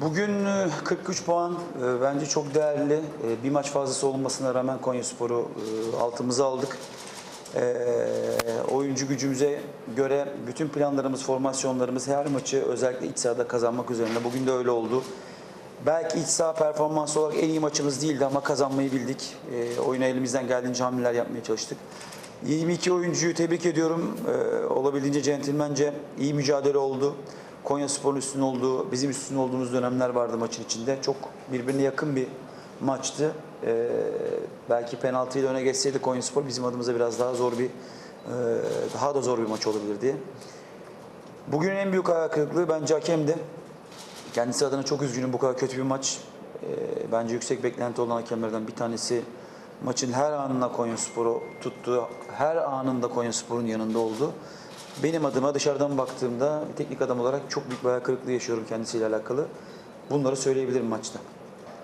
Bugün e, 43 puan e, bence çok değerli. E, Bir maç fazlası olmasına rağmen Konyaspor'u e, altımıza aldık. E, Oyuncu gücümüze göre bütün planlarımız, formasyonlarımız her maçı özellikle iç sahada kazanmak üzerine. Bugün de öyle oldu. Belki iç saha performansı olarak en iyi maçımız değildi ama kazanmayı bildik. E, oyuna elimizden geldiğince hamleler yapmaya çalıştık. 22 oyuncuyu tebrik ediyorum. E, olabildiğince centilmence iyi mücadele oldu. Konya Spor'un üstün olduğu, bizim üstün olduğumuz dönemler vardı maçın içinde. Çok birbirine yakın bir maçtı. E, belki penaltıyla öne geçseydi Konya Spor bizim adımıza biraz daha zor bir, e, daha da zor bir maç olabilirdi. Bugünün en büyük hayal kırıklığı bence hakemdi. Kendisi adına çok üzgünüm bu kadar kötü bir maç. Ee, bence yüksek beklenti olan hakemlerden bir tanesi maçın her anına Konyaspor'u tuttu. Her anında Konyaspor'un yanında oldu. Benim adıma dışarıdan baktığımda teknik adam olarak çok büyük bir hayal kırıklığı yaşıyorum kendisiyle alakalı. Bunları söyleyebilirim maçta.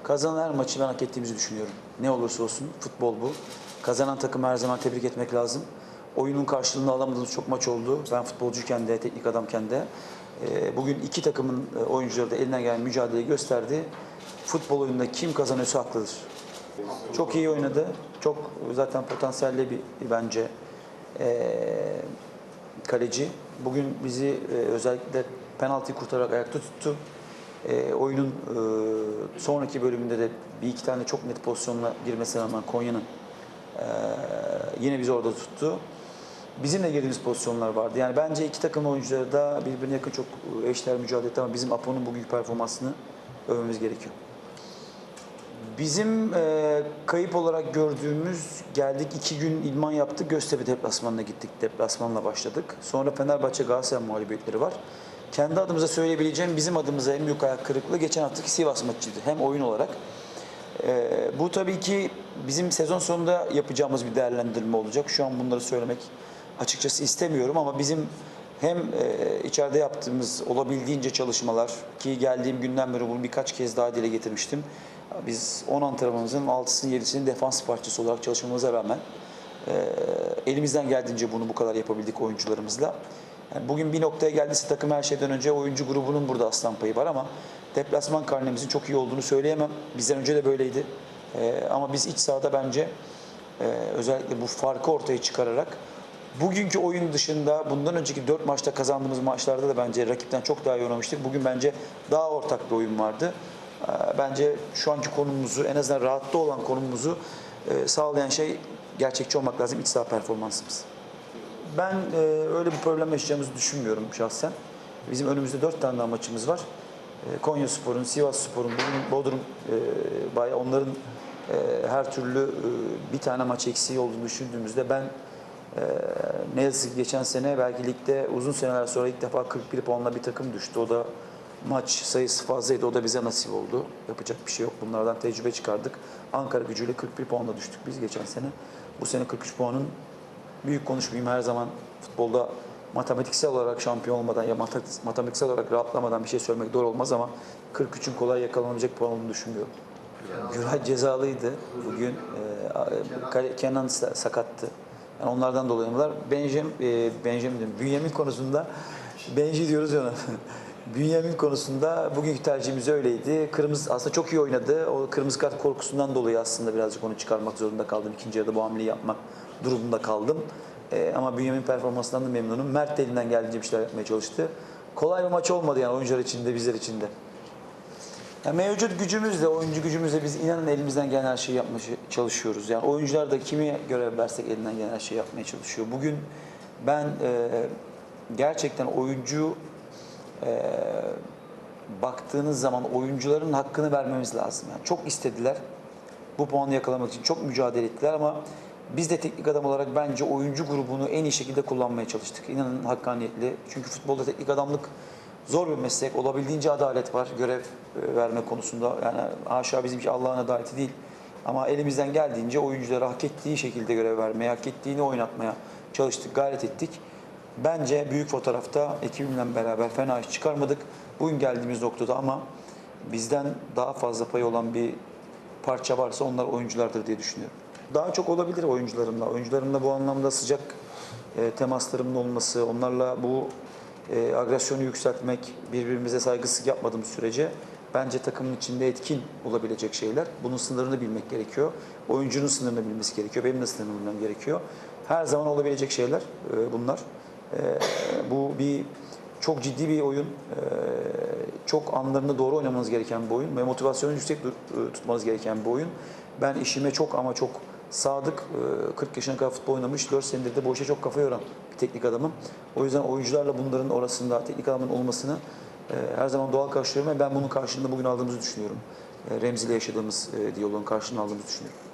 Kazanan her maçı ben hak ettiğimizi düşünüyorum. Ne olursa olsun futbol bu. Kazanan takımı her zaman tebrik etmek lazım. Oyunun karşılığını alamadığımız çok maç oldu. Ben futbolcuyken de, teknik adamken de. Ee, Bugün iki takımın e, oyuncuları da elinden gelen mücadeleyi gösterdi. Futbol oyununda kim kazanıyorsa haklıdır. Çok iyi oynadı. Çok zaten potansiyelli bir bence ee, kaleci. Bugün bizi e, özellikle penaltıyı kurtararak ayakta tuttu. E, oyunun e, sonraki bölümünde de bir iki tane çok net pozisyonla girmesine rağmen Konya'nın e, yine bizi orada tuttu. Bizim de girdiğimiz pozisyonlar vardı. Yani bence iki takım oyuncuları da birbirine yakın çok eşler mücadele etti ama bizim Apo'nun bugünkü performansını övmemiz gerekiyor. Bizim e, kayıp olarak gördüğümüz geldik iki gün idman yaptık. Göztepe deplasmanına gittik. Deplasmanla başladık. Sonra Fenerbahçe Galatasaray mağlubiyetleri var. Kendi adımıza söyleyebileceğim bizim adımıza en büyük ayak kırıklığı geçen haftaki Sivas maçıydı. Hem oyun olarak. E, bu tabii ki bizim sezon sonunda yapacağımız bir değerlendirme olacak. Şu an bunları söylemek açıkçası istemiyorum ama bizim hem e, içeride yaptığımız olabildiğince çalışmalar ki geldiğim günden beri bunu birkaç kez daha dile getirmiştim. Biz 10 antrenmanımızın 6'sını 7'sini defans parçası olarak çalışmamıza rağmen e, elimizden geldiğince bunu bu kadar yapabildik oyuncularımızla. Yani bugün bir noktaya geldiyse takım her şeyden önce oyuncu grubunun burada aslan payı var ama deplasman karnemizin çok iyi olduğunu söyleyemem. Bizden önce de böyleydi. E, ama biz iç sahada bence e, özellikle bu farkı ortaya çıkararak Bugünkü oyun dışında bundan önceki 4 maçta kazandığımız maçlarda da bence rakipten çok daha iyi oynamıştık. Bugün bence daha ortak bir oyun vardı. Ee, Bence şu anki konumumuzu en azından rahatta olan konumumuzu e, sağlayan şey gerçekçi olmak lazım iç saha performansımız. Ben e, öyle bir problem yaşayacağımızı düşünmüyorum şahsen. Bizim önümüzde 4 tane daha maçımız var. E, Konya Spor'un, Sivas Spor'un, Bodrum bayağı onların her türlü bir tane maç eksiği olduğunu düşündüğümüzde ben ne yazık ki geçen sene belki ligde uzun seneler sonra ilk defa 41 puanla bir takım düştü. O da maç sayısı fazlaydı. O da bize nasip oldu. Yapacak bir şey yok. Bunlardan tecrübe çıkardık. Ankara gücüyle 41 puanla düştük biz geçen sene. Bu sene 43 puanın büyük konuşmayayım her zaman futbolda matematiksel olarak şampiyon olmadan ya matematik- matematiksel olarak rahatlamadan bir şey söylemek doğru olmaz ama 43'ün kolay yakalanabilecek puan olduğunu düşünmüyorum. Güray cezalıydı bugün. Kale- Kenan sa- sakattı. Yani onlardan dolayı var. Benjamin, e, Benjamin diyorum, Bünyamin konusunda Benji diyoruz ya ona. Bünyamin konusunda bugünkü tercihimiz öyleydi. Kırmızı aslında çok iyi oynadı. O kırmızı kart korkusundan dolayı aslında birazcık onu çıkarmak zorunda kaldım. İkinci yarıda bu hamleyi yapmak durumunda kaldım. E, ama Bünyamin performansından da memnunum. Mert de elinden geldiğince bir şeyler yapmaya çalıştı. Kolay bir maç olmadı yani oyuncular için de bizler için de. Ya mevcut gücümüzle, oyuncu gücümüzle biz inanın elimizden gelen her şeyi yapmaya çalışıyoruz. Yani oyuncular da kimi görev versek elinden gelen her şeyi yapmaya çalışıyor. Bugün ben e, gerçekten oyuncu e, baktığınız zaman oyuncuların hakkını vermemiz lazım. Yani çok istediler bu puanı yakalamak için çok mücadele ettiler ama biz de teknik adam olarak bence oyuncu grubunu en iyi şekilde kullanmaya çalıştık. İnanın hakkaniyetli. Çünkü futbolda teknik adamlık zor bir meslek. Olabildiğince adalet var görev e, verme konusunda. Yani haşa bizim için Allah'ın adaleti değil. Ama elimizden geldiğince oyunculara hak ettiği şekilde görev vermeye, hak ettiğini oynatmaya çalıştık, gayret ettik. Bence büyük fotoğrafta ekibimle beraber fena iş çıkarmadık. Bugün geldiğimiz noktada ama bizden daha fazla pay olan bir parça varsa onlar oyunculardır diye düşünüyorum. Daha çok olabilir oyuncularımla. Oyuncularımla bu anlamda sıcak e, temaslarımın olması, onlarla bu e, agresyonu yükseltmek, birbirimize saygısızlık yapmadığımız sürece bence takımın içinde etkin olabilecek şeyler. Bunun sınırını bilmek gerekiyor. Oyuncunun sınırını bilmesi gerekiyor. Benim de sınırını bilmem gerekiyor. Her zaman olabilecek şeyler e, bunlar. E, bu bir çok ciddi bir oyun. E, çok anlarında doğru oynamanız gereken bir oyun ve motivasyonu yüksek e, tutmanız gereken bir oyun. Ben işime çok ama çok sadık, e, 40 yaşına kadar futbol oynamış, 4 senedir de bu işe çok kafa yoran bir teknik adamım. O yüzden oyuncularla bunların orasında teknik adamın olmasını e, her zaman doğal karşılıyorum ben bunun karşılığında bugün aldığımızı düşünüyorum. E, Remzi ile yaşadığımız e, diyaloğun karşılığını aldığımızı düşünüyorum.